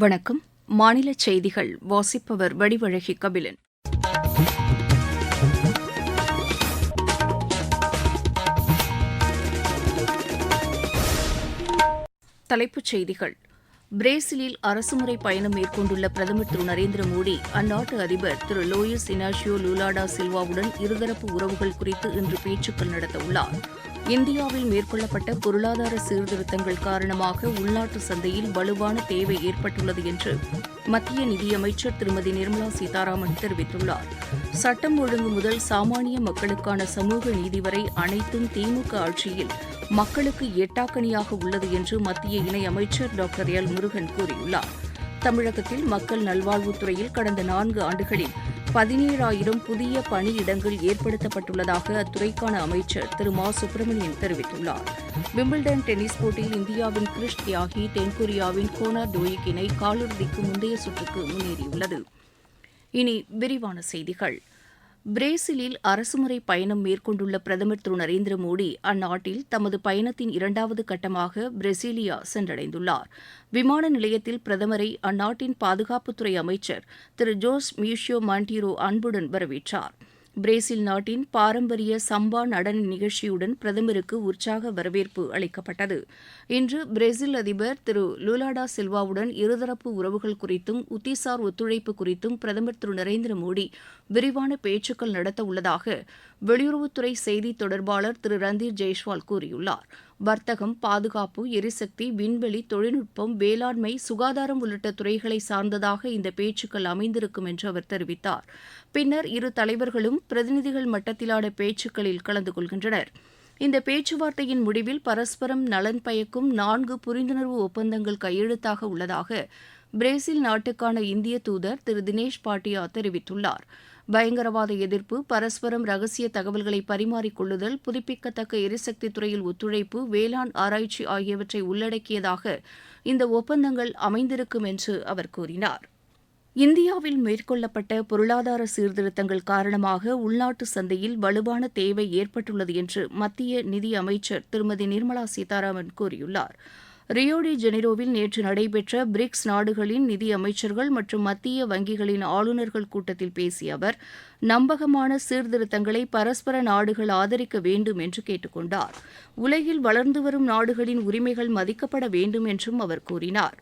வணக்கம். மாநில செய்திகள் வாசிப்பவர் வடிவழகி கபிலன். தலைப்புச் செய்திகள். பிரேசிலில் அரசுமுறை பயணம் மேற்கொண்டுள்ள பிரதமர் திரு நரேந்திர மோடி அந்நாட்டு அதிபர் திரு லோயிஸ் இனாஷியோ லூலாடா சில்வாவுடன் இருதரப்பு உறவுகள் குறித்து இன்று பேச்சுக்கள் நடத்தவுள்ளார். இந்தியாவில் மேற்கொள்ளப்பட்ட பொருளாதார சீர்திருத்தங்கள் காரணமாக உள்நாட்டு சந்தையில் வலுவான தேவை ஏற்பட்டுள்ளது என்று மத்திய நிதியமைச்சர் திருமதி நிர்மலா சீதாராமன் தெரிவித்துள்ளார். சட்டம் ஒழுங்கு முதல் சாமானிய மக்களுக்கான சமூக நீதி வரை அனைத்தும் திமுக ஆட்சியில் மக்களுக்கு எட்டாக்கணியாக உள்ளது என்று மத்திய இணையமைச்சர் டாக்டர் எல் முருகன் கூறியுள்ளார். தமிழகத்தில் மக்கள் நல்வாழ்வுத்துறையில் கடந்த நான்கு ஆண்டுகளில் பதினேழாயிரம் புதிய பணியிடங்கள் ஏற்படுத்தப்பட்டுள்ளதாக அத்துறைக்கான அமைச்சர் திரு மா. சுப்பிரமணியன் தெரிவித்துள்ளார். விம்பிள்டன் டென்னிஸ் போட்டியில் இந்தியாவின் கிறிஷ் தியாகி தென்கொரியாவின் கோனா டோயிக் இணை காலிறுதிக்கு முந்தைய சுற்றுக்கு முன்னேறியுள்ளது. இனி விரிவான செய்திகள். பிரேசிலில் அரசுமுறை பயணம் மேற்கொண்டுள்ள பிரதமர் திரு நரேந்திர மோடி அந்நாட்டில் தமது பயணத்தின் இரண்டாவது கட்டமாக பிரேசிலியா சென்றடைந்துள்ளார். விமான நிலையத்தில் பிரதமரை அந்நாட்டின் பாதுகாப்புத்துறை அமைச்சர் திரு ஜோஸ் மியூஷியோ மாண்டிரோ அன்புடன் வரவேற்றார். பிரேசில் நாட்டின் பாரம்பரிய சம்பா நடன நிகழ்ச்சியுடன் பிரதமருக்கு உற்சாக வரவேற்பு அளிக்கப்பட்டது. இன்று பிரேசில் அதிபர் திரு லுலாடா சில்வாவுடன் இருதரப்பு உறவுகள் குறித்தும் உத்திசார் ஒத்துழைப்பு குறித்தும் பிரதமர் திரு நரேந்திர மோடி விரிவான பேச்சுக்கள் நடத்த உள்ளதாக வெளியுறவுத்துறை செய்தி தொடர்பாளர் திரு ரந்தீர் ஜெய்ஷ்வால் கூறியுள்ளார். வர்த்தகம் பாதுகாப்பு எரிசக்தி விண்வெளி தொழில்நுட்பம் வேளாண்மை சுகாதாரம் உள்ளிட்ட துறைகளை சார்ந்ததாக இந்த பேச்சுக்கள் அமைந்திருக்கும் என்று அவர் தெரிவித்தார். பின்னர் இரு தலைவர்களும் பிரதிநிதிகள் மட்டத்திலான பேச்சுக்களில் கலந்து கொள்கின்றனர். இந்த பேச்சுவார்த்தையின் முடிவில் பரஸ்பரம் நலன் பயக்கும் நான்கு புரிந்துணர்வு ஒப்பந்தங்கள் கையெழுத்தாக உள்ளதாக பிரேசில் நாட்டுக்கான இந்திய தூதர் திரு தினேஷ் பாட்டியா தெரிவித்துள்ளார். பயங்கரவாத எதிர்ப்பு பரஸ்பரம் ரகசிய தகவல்களை பரிமாறிக்கொள்ளுதல் புதுப்பிக்கத்தக்க எரிசக்தி துறையில் ஒத்துழைப்பு வேளாண் ஆராய்ச்சி ஆகியவற்றை உள்ளடக்கியதாக இந்த ஒப்பந்தங்கள் அமைந்திருக்கும் என்று அவர் கூறினார். இந்தியாவில் மேற்கொள்ளப்பட்ட பொருளாதார சீர்திருத்தங்கள் காரணமாக உள்நாட்டு சந்தையில் வலுவான தேவை ஏற்பட்டுள்ளது என்று மத்திய நிதி அமைச்சர் திருமதி நிர்மலா சீதாராமன் கூறியுள்ளார். ரியோடி ஜெனிரோவில் நேற்று நடைபெற்ற பிரிக்ஸ் நாடுகளின் நிதி அமைச்சர்கள் மற்றும் மத்திய வங்கிகளின் ஆளுநர்கள் கூட்டத்தில் பேசிய அவர் நம்பகமான சீர்திருத்தங்களை பரஸ்பர நாடுகள் ஆதரிக்க வேண்டும் என்று கேட்டுக்கொண்டார் உலகில் வளர்ந்து வரும் நாடுகளின் உரிமைகள் மதிக்கப்பட வேண்டும் என்றும் அவர் கூறினார்.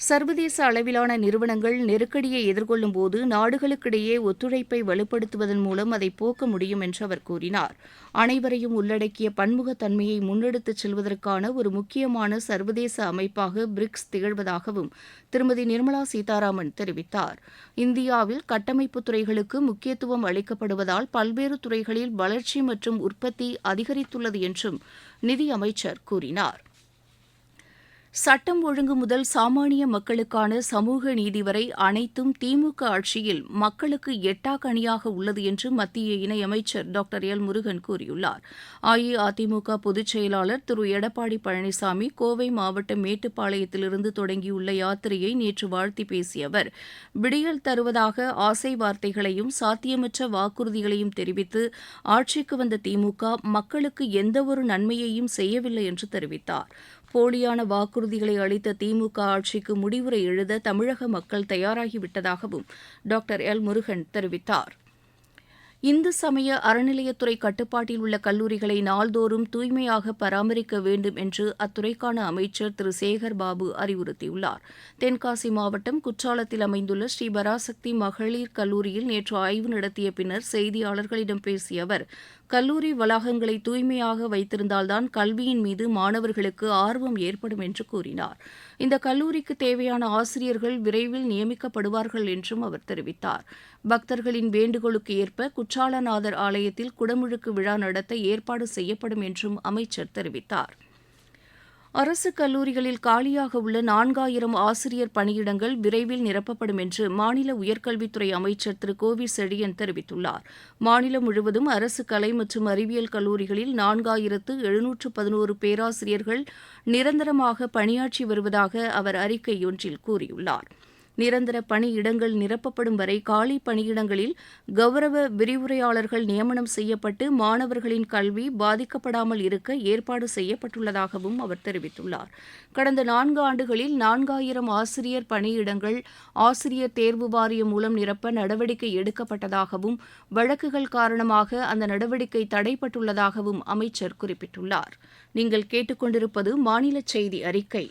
சர்வதேச அளவிலான நிறுவனங்கள் நெருக்கடியை எதிர்கொள்ளும் போது நாடுகளுக்கிடையே ஒத்துழைப்பை வலுப்படுத்துவதன் மூலம் அதை போக்க முடியும் என்று அவர் கூறினார். அனைவரையும் உள்ளடக்கிய பன்முகத்தன்மையை முன்னெடுத்துச் செல்வதற்கான ஒரு முக்கியமான சர்வதேச அமைப்பாக பிரிக்ஸ் திகழ்வதாகவும் திருமதி நிர்மலா சீதாராமன் தெரிவித்தார். இந்தியாவில் கட்டமைப்பு துறைகளுக்கு முக்கியத்துவம் அளிக்கப்படுவதால் பல்வேறு துறைகளில் வளர்ச்சி மற்றும் உற்பத்தி அதிகரித்துள்ளது என்றும் நிதியமைச்சர் கூறினார். சட்டம் ஒழுங்கு முதல் சாமானிய மக்களுக்கான சமூக நீதி வரை அனைத்தும் திமுக ஆட்சியில் மக்களுக்கு எட்டாக்கணியாக உள்ளது என்று மத்திய இணையமைச்சர் டாக்டர் எல் முருகன் கூறியுள்ளார். அஇஅதிமுக பொதுச் செயலாளர் திரு எடப்பாடி பழனிசாமி கோவை மாவட்டம் மேட்டுப்பாளையத்திலிருந்து தொடங்கியுள்ள யாத்திரையை நேற்று வாழ்த்தி பேசிய அவர் விடியல் தருவதாக ஆசை வார்த்தைகளையும் சாத்தியமற்ற வாக்குறுதிகளையும் தெரிவித்து ஆட்சிக்கு வந்த திமுக மக்களுக்கு எந்தவொரு நன்மையையும் செய்யவில்லை என்று தெரிவித்தார். போலியான வாக்குறுதிகளை அளித்த திமுக ஆட்சிக்கு முடிவுரை எழுத தமிழக மக்கள் தயாராகிவிட்டதாகவும் டாக்டர் எல். முருகன் தெரிவித்தார். இந்து சமய அறநிலையத்துறை கட்டுப்பாட்டில் உள்ள கல்லூரிகளை நாள்தோறும் தூய்மையாக பராமரிக்க வேண்டும் என்று அத்துறைக்கான அமைச்சர் திரு. சேகர் பாபு அறிவுறுத்தியுள்ளார். தென்காசி மாவட்டம் குற்றாலத்தில் அமைந்துள்ள ஸ்ரீ பராசக்தி மகளிர் கல்லூரியில் நேற்று ஆய்வு நடத்திய பின்னர் செய்தியாளர்களிடம் பேசிய அவர் கல்லூரி வளாகங்களை தூய்மையாக வைத்திருந்தால்தான் கல்வியின் மீது மாணவர்களுக்கு ஆர்வம் ஏற்படும் என்று கூறினார். இந்த கல்லூரிக்கு தேவையான ஆசிரியர்கள் விரைவில் நியமிக்கப்படுவார்கள் என்றும் அவர் தெரிவித்தார். பக்தர்களின் வேண்டுகோளுக்கு ஏற்ப குற்றாலநாதர் ஆலயத்தில் குடமுழுக்கு விழா நடத்த ஏற்பாடு செய்யப்படும் என்றும் அமைச்சர் தெரிவித்தார். அரசு கல்லூரிகளில் காலியாக உள்ள நான்காயிரம் ஆசிரியர் பணியிடங்கள் விரைவில் நிரப்பப்படும் என்று மாநில உயர்கல்வித்துறை அமைச்சர் திரு கோவி செழியன் தெரிவித்துள்ளார். மாநிலம் முழுவதும் அரசு கலை மற்றும் அறிவியல் கல்லூரிகளில் நான்காயிரத்து எழுநூற்று பதினோரு பேராசிரியர்கள் நிரந்தரமாக பணியாற்றி வருவதாக அவர் அறிக்கை ஒன்றில் கூறியுள்ளார். நிரந்தர பணியிடங்கள் நிரப்பப்படும் வரை காலி பணியிடங்களில் கௌரவ விரிவுரையாளர்கள் நியமனம் செய்யப்பட்டு மாணவர்களின் கல்வி பாதிக்கப்படாமல் இருக்க ஏற்பாடு செய்யப்பட்டுள்ளதாகவும் அவர் தெரிவித்துள்ளார். கடந்த நான்கு ஆண்டுகளில் நான்காயிரம் ஆசிரியர் பணியிடங்கள் ஆசிரியர் தேர்வு வாரியம் மூலம் நிரப்ப நடவடிக்கை எடுக்கப்பட்டதாகவும் வழக்குகள் காரணமாக அந்த நடவடிக்கை தடைப்பட்டுள்ளதாகவும் அமைச்சர் குறிப்பிட்டுள்ளார். நீங்கள் கேட்டுக்கொண்டிருப்பது மாநில செய்தி அறிக்கை.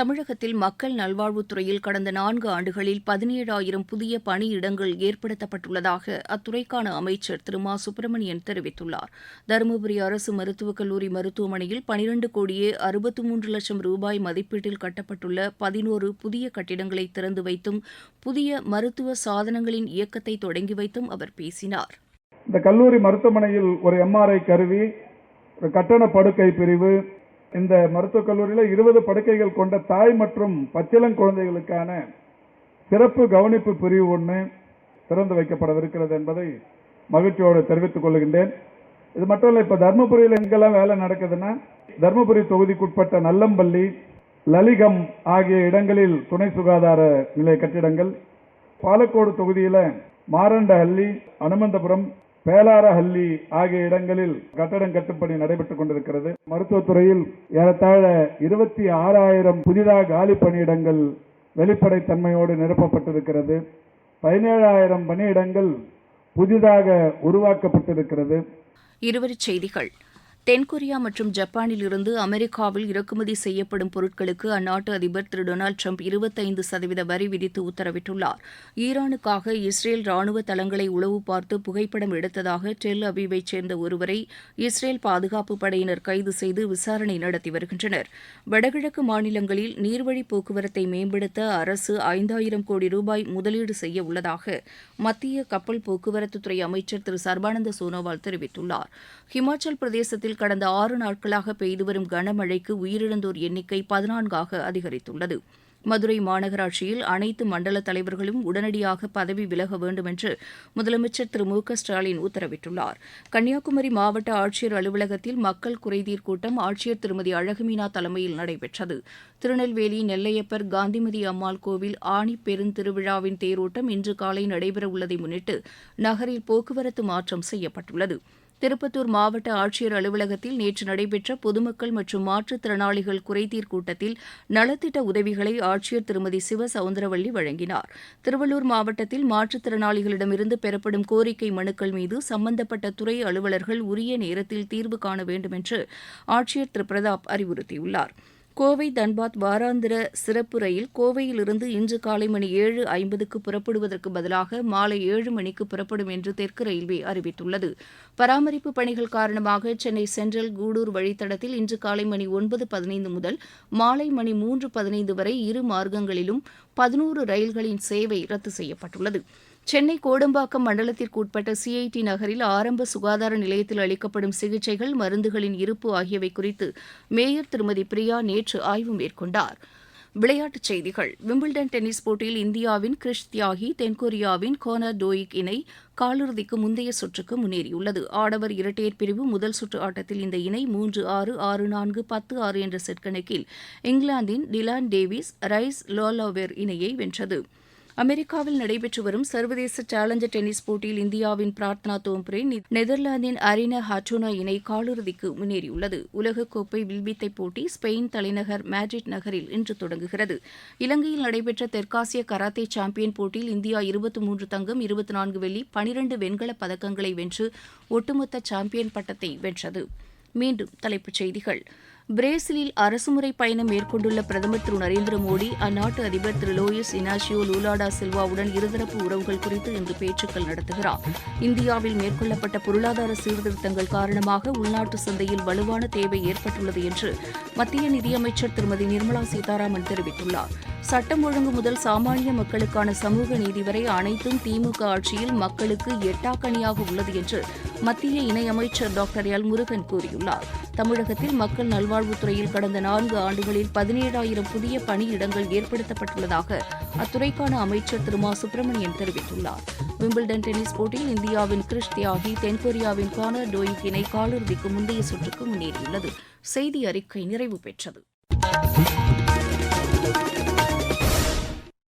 தமிழகத்தில் மக்கள் நல்வாழ்வுத்துறையில் கடந்த நான்கு ஆண்டுகளில் பதினேழாயிரம் புதிய பணியிடங்கள் ஏற்படுத்தப்பட்டுள்ளதாக அத்துறைக்கான அமைச்சர் திரு மா சுப்பிரமணியன் தெரிவித்துள்ளார். தருமபுரி அரசு மருத்துவக் கல்லூரி மருத்துவமனையில் பனிரண்டு கோடியே அறுபத்து மூன்று லட்சம் ரூபாய் மதிப்பீட்டில் கட்டப்பட்டுள்ள பதினோரு புதிய கட்டிடங்களை திறந்து வைத்தும் புதிய மருத்துவ சாதனங்களின் இயக்கத்தை தொடங்கி வைத்தும் அவர் பேசினார். இந்த கல்லூரி மருத்துவமனையில் ஒரு எம்ஆர்ஐ கருவி ஒரு கட்டண படுக்கை பிரிவு இந்த மருத்துவக் கல்லூரியில் இருபது படுக்கைகள் கொண்ட தாய் மற்றும் பச்சிளம் குழந்தைகளுக்கான சிறப்பு கவனிப்பு பிரிவு ஒன்று திறந்து வைக்கப்படவிருக்கிறது என்பதை மகிழ்ச்சியோடு தெரிவித்துக் கொள்கின்றேன். இது மட்டும் இல்லை இப்போ தர்மபுரியில் எங்கெல்லாம் வேலை நடக்குதுன்னா தர்மபுரி தொகுதிக்குட்பட்ட நல்லம்பள்ளி லலிகம் ஆகிய இடங்களில் துணை சுகாதார நிலைய கட்டிடங்கள் பாலக்கோடு தொகுதியில் மாரண்டஹள்ளி அனுமந்தபுரம் பேலாரஹள்ளி ஆகிய இடங்களில் கட்டடம் கட்டுப்பணி நடைபெற்றுக் கொண்டிருக்கிறது. மருத்துவத்துறையில் ஏறத்தாழ இருபத்தி ஆறாயிரம் புதிதாக காலி பணியிடங்கள் வெளிப்படைத்தன்மையோடு நிரப்பப்பட்டிருக்கிறது. பதினேழாயிரம் பணியிடங்கள் புதிதாக உருவாக்கப்பட்டிருக்கிறது. இருவரி செய்திகள். தென்கொரியா மற்றும் ஜப்பானில் இருந்து அமெரிக்காவில் இறக்குமதி செய்யப்படும் பொருட்களுக்கு அந்நாட்டு அதிபர் திரு டொனால்டு ட்ரம்ப் இருபத்தைந்து சதவீத வரி விதித்து உத்தரவிட்டுள்ளார். ஈரானுக்காக இஸ்ரேல் ராணுவ தளங்களை உளவு பார்த்து புகைப்படம் எடுத்ததாக டெல் அபீவைச் சேர்ந்த ஒருவரை இஸ்ரேல் பாதுகாப்பு படையினர் கைது செய்து விசாரணை நடத்தி வருகின்றனர். வடகிழக்கு மாநிலங்களில் நீர்வழி போக்குவரத்தை மேம்படுத்த அரசு ஐந்தாயிரம் கோடி ரூபாய் முதலீடு செய்ய உள்ளதாக மத்திய கப்பல் போக்குவரத்துத்துறை அமைச்சர் திரு சர்பானந்த சோனோவால் தெரிவித்துள்ளார். ஹிமாச்சல் பிரதேசத்தில் கடந்த ஆறு நாட்களாக பெய்து வரும் கனமழைக்கு உயிரிழந்தோர் எண்ணிக்கை பதினான்காக அதிகரித்துள்ளது. மதுரை மாநகராட்சியில் அனைத்து மண்டல தலைவர்களும் உடனடியாக பதவி விலக வேண்டும் என்று முதலமைச்சர் திரு மு க ஸ்டாலின் உத்தரவிட்டுள்ளார். கன்னியாகுமரி மாவட்ட ஆட்சியர் அலுவலகத்தில் மக்கள் குறைதீர் கூட்டம் ஆட்சியர் திருமதி அழகுமீனா தலைமையில் நடைபெற்றது. திருநெல்வேலி நெல்லையப்பர் காந்திமதி அம்மாள் கோவில் ஆணி பெருந்திருவிழாவின் தேரோட்டம் இன்று காலை நடைபெறவுள்ளதை முன்னிட்டு நகரில் போக்குவரத்து மாற்றம் செய்யப்பட்டுள்ளது. திருப்பத்தூர் மாவட்ட ஆட்சியர் அலுவலகத்தில் நேற்று நடைபெற்ற பொதுமக்கள் மற்றும் மாற்றுத்திறனாளிகள் குறைதீர் கூட்டத்தில் நலத்திட்ட உதவிகளை ஆட்சியர் திருமதி சிவ சவுந்தரவள்ளி வழங்கினார். திருவள்ளூர் மாவட்டத்தில் மாற்றுத்திறனாளிகளிடமிருந்து பெறப்படும் கோரிக்கை மனுக்கள் மீது சம்பந்தப்பட்ட துறை அலுவலர்கள் உரிய நேரத்தில் தீர்வு காண வேண்டும் என்று ஆட்சியர் திரு. பிரதாப் அறிவுறுத்தியுள்ளார். கோவை தன்பாத் வாராந்திர சிறப்பு ரயில் கோவையிலிருந்து இன்று காலை மணி ஏழு ஐம்பதுக்கு புறப்படுவதற்கு பதிலாக மாலை ஏழு மணிக்கு புறப்படும் என்று தெற்கு ரயில்வே அறிவித்துள்ளது. பராமரிப்பு பணிகள் காரணமாக சென்னை சென்ட்ரல் கூடூர் வழித்தடத்தில் இன்று காலை மணி ஒன்பது பதினைந்து முதல் மாலை மணி மூன்று பதினைந்து வரை இரு மார்க்கங்களிலும் பதினோரு ரயில்களின் சேவை ரத்து செய்யப்பட்டுள்ளது. சென்னை கோடம்பாக்கம் மண்டலத்திற்குட்பட்ட சிஐடி நகரில் ஆரம்ப சுகாதார நிலையத்தில் அளிக்கப்படும் சிகிச்சைகள் மருந்துகளின் இருப்பு ஆகியவை குறித்து மேயர் திருமதி பிரியா நேற்று ஆய்வு மேற்கொண்டார். விளையாட்டுச் செய்திகள். விம்பிள்டன் டென்னிஸ் போட்டியில் இந்தியாவின் கிரிஷ் தியாகி தென்கொரியாவின் கோனர் டோயிக் இணை காலிறுதிக்கு முந்தைய சுற்றுக்கு முன்னேறியுள்ளது. ஆடவர் இரட்டையர் பிரிவு முதல் சுற்று ஆட்டத்தில் இந்த இணை மூன்று ஆறு ஆறு நான்கு பத்து ஆறு என்ற செட் கணக்கில் இங்கிலாந்தின் டிலான் டேவிஸ் ரைஸ் லோலோவெர் இணையை வென்றது. அமெரிக்காவில் நடைபெற்று வரும் சர்வதேச சேலஞ்சர் டென்னிஸ் போட்டியில் இந்தியாவின் பிரார்த்தனா தோம்ப்ரே நெதர்லாந்தின் அரினா ஹாட்டோனா இணை காலிறுதிக்கு முன்னேறியுள்ளது. உலகக்கோப்பை வில்வித்தை போட்டி ஸ்பெயின் தலைநகர் மேட்ரிட் நகரில் இன்று தொடங்குகிறது. இலங்கையில் நடைபெற்ற தெற்காசிய கராத்தே சாம்பியன் போட்டியில் இந்தியா இருபத்தி மூன்று தங்கம் இருபத்தி நான்கு வெள்ளி பனிரண்டு வெண்கலப் பதக்கங்களை வென்று ஒட்டுமொத்த சாம்பியன் பட்டத்தை வென்றது. மீண்டும் தலைப்புச் செய்திகள். பிரேசிலில் அரசுமுறை பயணம் மேற்கொண்டுள்ள பிரதமர் திரு நரேந்திர மோடி அந்நாட்டு அதிபர் திரு லோயஸ் இனாஷியோ லூலாடா சில்வாவுடன் இருதரப்பு உறவுகள் குறித்து இன்று பேச்சுக்கள் நடத்துகிறார். இந்தியாவில் மேற்கொள்ளப்பட்ட பொருளாதார சீர்திருத்தங்கள் காரணமாக உள்நாட்டு சந்தையில் வலுவான தேவை ஏற்பட்டுள்ளது என்று மத்திய நிதியமைச்சர் திருமதி நிர்மலா சீதாராமன் தெரிவித்துள்ளார். சட்டம் ஒழுங்கு முதல் சாமானிய மக்களுக்கான சமூக நீதி வரை அனைத்தும் திமுக ஆட்சியில் மக்களுக்கு எட்டாக்கணியாக உள்ளது என்று மத்திய இணையமைச்சர் டாக்டர் எல் முருகன் கூறியுள்ளார். தமிழகத்தில் மக்கள் நல்வாழ்வுத்துறையில் கடந்த நான்கு ஆண்டுகளில் பதினேழாயிரம் புதிய பணியிடங்கள் ஏற்படுத்தப்பட்டுள்ளதாக அத்துறைக்கான அமைச்சர் திரு மா. சுப்பிரமணியன் தெரிவித்துள்ளார். விம்பிள்டன் டென்னிஸ் போட்டியில் இந்தியாவின் கிறிஷ் தியாகி தென்கொரியாவின் கானர் டோயிக் இணை காலிறுதிக்கு முந்தைய சுற்றுக்கு முன்னேறியுள்ளது. செய்தி அறிக்கை நிறைவு பெற்றது.